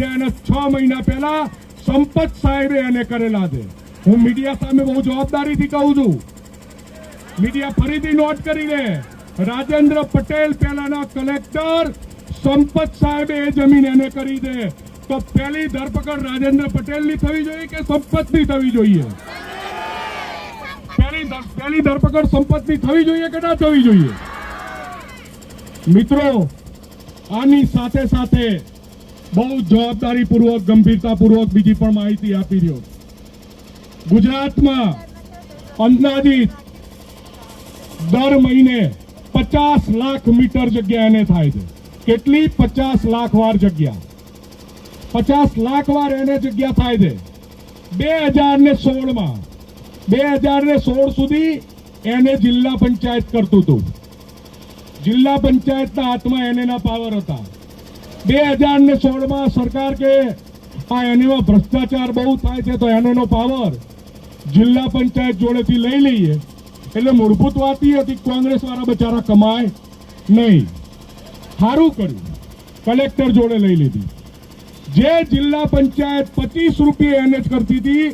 ત્યાં એને છ મહિના પહેલા સંપત સાહેબે એને કરેલા છે. હું મીડિયા સામે બહુ જવાબદારીથી કહું છું. મીડિયા ફરીથી નોટ કરી લે રાજેન્દ્ર પટેલ પહેલાના કલેક્ટર સંપત સાહેબે એ જમીન એને કરી દે તો પહેલી ધરપકડ રાજેન્દ્ર પટેલની થવી જોઈએ કે સંપતની થવી જોઈએ? પહેલી ધરપકડ સંપતની થવી જોઈએ કે ના થવી જોઈએ? મિત્રો, આની સાથે સાથે બહુ જવાબદારીપૂર્વક, ગંભીરતાપૂર્વક બીજી પણ માહિતી આપી રહ્યો ગુજરાતમાં અંદાજિત દર મહિને પચાસ લાખ મીટર જગ્યા એને થાય છે. કેટલી? પચાસ લાખ વાર જગ્યા. પચાસ લાખ વાર એને જગ્યા થાય છે. બે હજાર ને સોળમાં, બે હજાર ને સોળ સુધી એને જિલ્લા પંચાયત કરતું હતું. જિલ્લા પંચાયતના હાથમાં એને પાવર હતા. બે હજાર ને સોળમાં સરકાર કે આ એનીમાં ભ્રષ્ટાચાર બહુ થાય છે તો એનોનો પાવર જિલ્લા પંચાયત જોડેથી લઈ લઈએ. એટલે મૂળભૂત વાત એ હતી કે કોંગ્રેસ વાળા બચારા કમાય નહીં. સારું કર્યું. કલેક્ટર જોડે લઈ લીધી. જે જિલ્લા પંચાયત પચીસ રૂપિયા એને જ કરતી હતી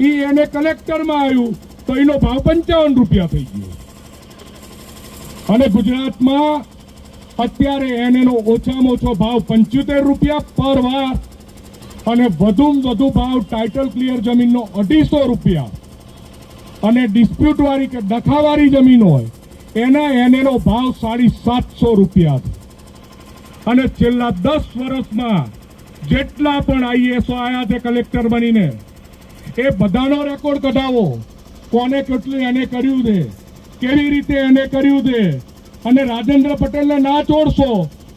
એ એને કલેક્ટરમાં આવ્યું તો એનો ભાવ પંચાવન રૂપિયા થઈ ગયો. અને ગુજરાતમાં અત્યારે એનેનો ઓછામાં ઓછો ભાવ પંચોતેર રૂપિયા પર વાર અને વધુમાં વધુ ભાવ ટાઇટલ ક્લિયર જમીનનો અઢીસો રૂપિયા. અને ડિસ્પ્યુટ વાળી કે દખાવાળી જમીન હોય, એના એનેનો ભાવ સાડી સાતસો રૂપિયા અને છેલ્લા દસ વર્ષમાં જેટલા પણ આઈએસઓ આયા છે કલેક્ટર બનીને, એ બધાનો રેકોર્ડ કઢાવો. કોને કેટલું એને કર્યું છે? કેવી રીતે એને કર્યું છે? અને રાજેન્દ્ર પટેલને ના છોડશો.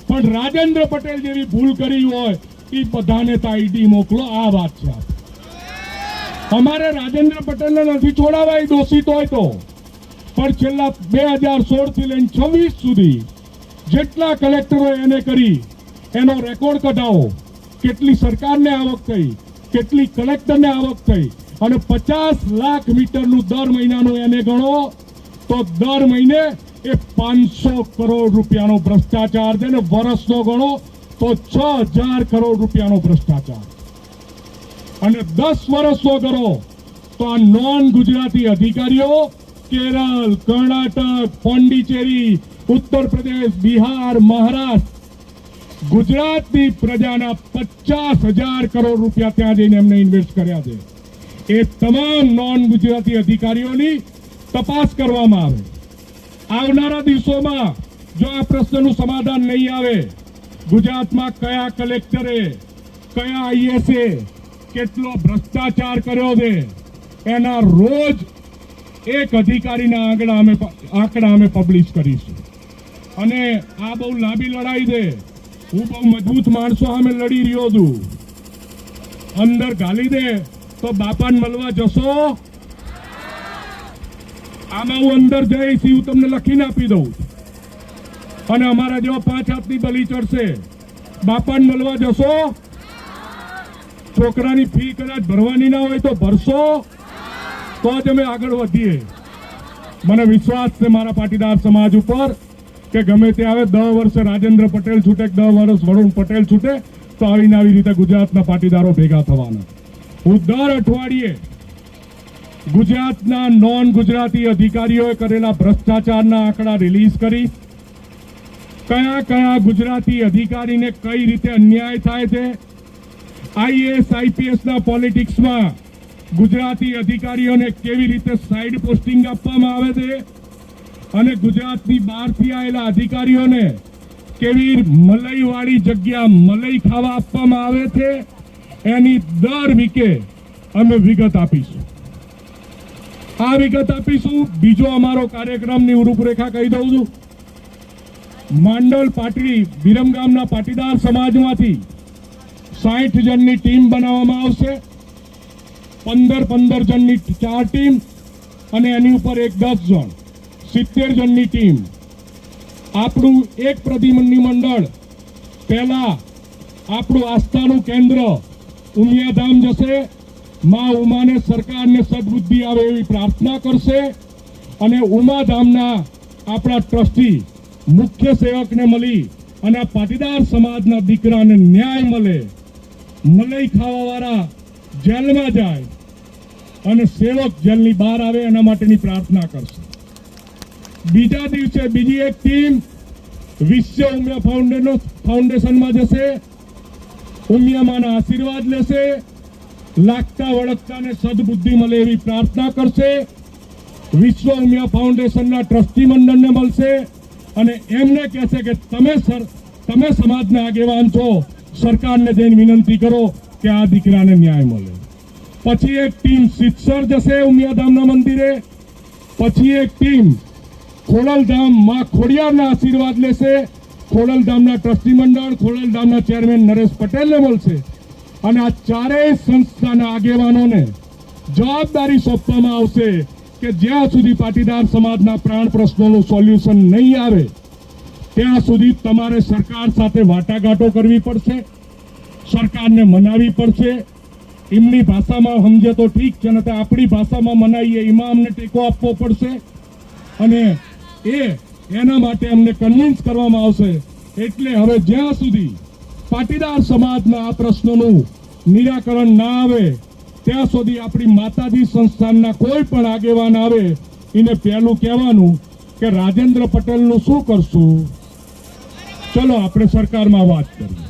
પણ રાજેન્દ્ર પટેલ જેવી ભૂલ કરી હોય એ બધાને તાઈડી મોકલો, આ વાત છે. અમારે રાજેન્દ્ર પટેલને નથી છોડાવા એ દોષિત હોય તો. પણ છેલ્લા બે હજાર સોળથી લઈને છવ્વીસ સુધી જેટલા કલેક્ટરો એને કરી, એનો રેકોર્ડ કઢાવો. કેટલી સરકારને આવક થઈ, કેટલી કલેક્ટરને આવક થઈ. અને પચાસ લાખ મીટરનું દર મહિનાનું એને ગણો, તો દર મહિને એ પાંચસો કરોડ રૂપિયાનો ભ્રષ્ટાચાર છે ને વર્ષનો ગણો તો છ હજાર કરોડ રૂપિયાનો ભ્રષ્ટાચાર. અને દસ વર્ષનો ગણો તો આ નોન ગુજરાતી અધિકારીઓ, કેરળ, કર્ણાટક, પોંડિચેરી, ઉત્તર પ્રદેશ, બિહાર, મહારાષ્ટ્ર, ગુજરાતની પ્રજાના પચાસ હજાર કરોડ રૂપિયા ત્યાં જઈને એમને ઇન્વેસ્ટ કર્યા છે. એ તમામ નોન ગુજરાતી અધિકારીઓની તપાસ કરવામાં આવે. આવનારા દિવસોમાં જો આ પ્રશ્નનું સમાધાન નહીં આવે, ગુજરાતમાં કયા કલેક્ટરે, કયા આઈએસએ કેટલો ભ્રષ્ટાચાર કર્યો છે, એના રોજ એક અધિકારીના આંકડા અમે આંકડા અમે પબ્લિશ કરીશું. અને આ બહુ લાંબી લડાઈ છે. હું બહુ મજબૂત માણસો સામે લડી રહ્યો છું. અંદર ગાલી દે તો બાપાને મળવા જશો? આમાં હું અંદર જઈશ, હું તમને લખીને આપી દઉં. અને અમારા જેવા પાંચ હાથની બલી ચડશે. બાપાને મળવા જશો? છોકરાની ફી કદાચ ભરવાની ના હોય તો ભરશો? તો જ અમે આગળ વધીએ. મને વિશ્વાસ છે મારા પાટીદાર સમાજ ઉપર કે ગમે તે આવે દસ વર્ષે રાજેન્દ્ર પટેલ છૂટે દસ વર્ષ વરુણ પટેલ છૂટે, તો આવીને આવી રીતે ગુજરાતના પાટીદારો ભેગા થવાના. હું દર અઠવાડિયે ગુજરાતના નોન ગુજરાતી અધિકારીઓએ કરેલા ભ્રષ્ટાચારના આંકડા રિલીઝ કરી. કયા કયા ગુજરાતી અધિકારીને કઈ રીતે અન્યાય થાય છે? આઈએસ આઈપીએસના પોલિટિક્સમાં ગુજરાતી અધિકારીઓને કેવી રીતે સાઇડ પોસ્ટિંગ આપવામાં આવે છે? અને ગુજરાતની બહારથી આવેલા અધિકારીઓને કેવી મલઈવાળી જગ્યા મલઈ ખાવા આપવામાં આવે છે? એની દર વીકે અમે વિગત આપીશું. આ વિગત આપીશું. બીજો અમારો કાર્યક્રમની રૂપરેખા કહી દઉં છું. માંડલ પાટડી વિરમગામના પાટીદાર સમાજમાંથી સાઠ જણની ટીમ બનાવવામાં આવશે. પંદર પંદર જણની ચાર ટીમ અને એની ઉપર એક દસ જણ. સિત્તેર જણની ટીમ. આપણું એક પ્રતિનિધિ મંડળ. પહેલા આપણું આસ્થાનું કેન્દ્ર ઉમિયાધામ જશે. માં ઉમાને સરકારને સદબુદ્ધિ આવે એવી પ્રાર્થના કરશે અને ઉમાધામના આપણા ટ્રસ્ટી મુખ્ય સેવકને મળી અને પાટીદાર સમાજના દીકરાને ન્યાય મળે, મલઈ ખાવાવાળા જેલમાં જાય અને સેવક જેલની બહાર આવે એના માટેની પ્રાર્થના કરશે. બીજા દિવસે બીજી એક ટીમ વિશ્વ ઉમિયા ફાઉન્ડેશન ફાઉન્ડેશનમાં જશે, ઉમિયામાના આશીર્વાદ લેશે લાગતા વળગતાને સદબુદ્ધિ મળે એવી પ્રાર્થના કરશે. વિશ્વ ઉમિયા ફાઉન્ડેશનના ટ્રસ્ટી મંડળને મળશે અને એમને કહેશે કે તમે સર, તમે સમાજના આગેવાન છો. સરકારને જઈને વિનંતી કરો કે આ દીકરાને ન્યાય મળે. પછી એક ટીમ સિત્સર જશે ઉમિયાધામના મંદિરે. પછી એક ટીમ ખોડલધામમાં ખોડિયારના આશીર્વાદ લેશે. ખોડલધામના ટ્રસ્ટી મંડળ, ખોડલધામના ચેરમેન નરેશ પટેલને મળશે. અને આ ચારેય સંસ્થાના આગેવાનોને જવાબદારી સોંપવામાં આવશે કે જ્યાં સુધી પાટીદાર સમાજના પ્રાણ પ્રશ્નોનું સોલ્યુશન નહીં આવે, ત્યાં સુધી તમારે સરકાર સાથે વાટાઘાટો કરવી પડશે, સરકારને મનાવી પડશે. એમની ભાષામાં સમજે તો ઠીક છે ને આપણી ભાષામાં મનાવીએ એમાં અમને ટેકો આપવો પડશે. અને એ એના માટે અમને કન્વિન્સ કરવામાં આવશે. એટલે હવે જ્યાં સુધી પાટીદાર સમાજના આ પ્રશ્નોનું નિરાકરણ ના આવે, ત્યાં સુધી આપણી માતાજી સંસ્થાનના કોઈ પણ આગેવાન આવે, એને પહેલું કહેવાનું કે રાજેન્દ્ર પટેલનું શું કરશું? ચલો, આપણે સરકારમાં વાત કરીએ.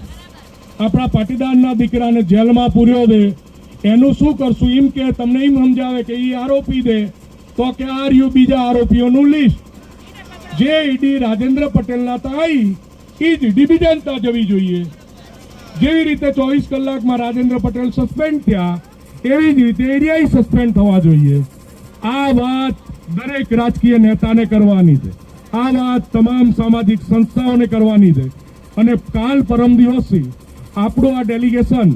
આપણા પાટીદારના દીકરાને જેલમાં પૂર્યો દે, એનું શું કરશું? એમ કે, તમને એમ સમજાવે કે એ આરોપી દે, તો કે આ રહ્યું બીજા આરોપીઓનું લિસ્ટ. જે ઈડી રાજેન્દ્ર પટેલના તાઈ એ જ ઈડી બીજાને જવી જોઈએ. જેવી રીતે ચોવીસ કલાકમાં રાજેન્દ્ર પટેલ સસ્પેન્ડ થયા એવી જ રીતે એરિયા સસ્પેન્ડ થવા જોઈએ. આ વાત દરેક રાજકીય નેતાને કરવાની છે. આ વાત તમામ સામાજિક સંસ્થાઓને કરવાની છે. અને કાલ પરમ દિવસથી આપણું આ ડેલિગેશન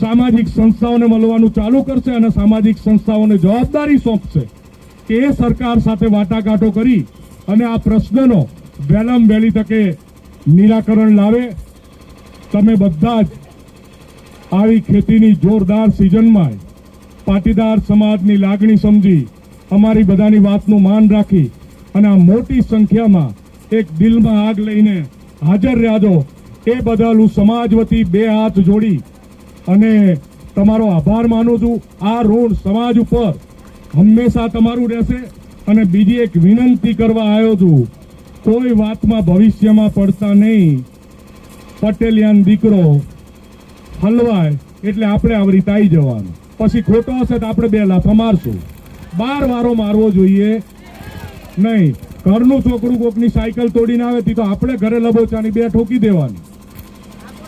સામાજિક સંસ્થાઓને મળવાનું ચાલુ કરશે અને સામાજિક સંસ્થાઓને જવાબદારી સોંપશે. કે એ સરકાર સાથે વાટાઘાટો કરી અને આ પ્રશ્નનો વહેલામ વહેલી તકે નિરાકરણ લાવે. તમે બધા જ આવી ખેતીની જોરદાર સિઝનમાં પાટીદાર સમાજની લાગણી સમજી અમારી બધાની વાતનું માન રાખી અને આ મોટી સંખ્યામાં એક દિલમાં આગ લઈને હાજર રહ્યાજો એ બદલ હું સમાજ વતી બે હાથ જોડી અને તમારો આભાર માનું છું. આ ઋણ સમાજ ઉપર હંમેશા તમારું રહેશે અને બીજી એક વિનંતી કરવા આવ્યો છું. કોઈ વાતમાં ભવિષ્યમાં પડતા નહીં. પટેલિયાન દીકરો હલવાય એટલે આપણે આવરી આવી જવાનું. પછી ખોટો હશે તો આપણે બે લાફા મારશું બાર વારો મારવો જોઈએ નહીં. ઘરનું છોકરું કોકની સાયકલ તોડીને આવે તો આપણે ઘરે લબોચાની બે ઠોકી દેવાની.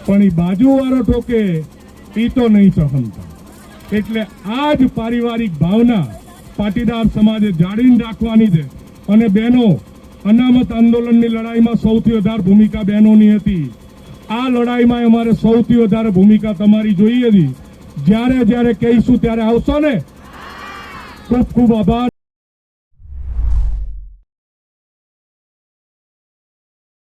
પણ એ બાજુવાળો ઠોકે એ તો નહીં સહનતા. એટલે આ જ પારિવારિક ભાવના પાટીદાર સમાજે જાળવીને રાખવાની છે. અને બહેનો, અનામત આંદોલનની લડાઈમાં સૌથી વધારે ભૂમિકા બહેનોની હતી. આ લડાઈમાં અમારે સૌથી વધારે ભૂમિકા તમારી જોઈએ હતી જ્યારે જ્યારે કહીશું ત્યારે આવશો ને? ખૂબ ખૂબ આભાર.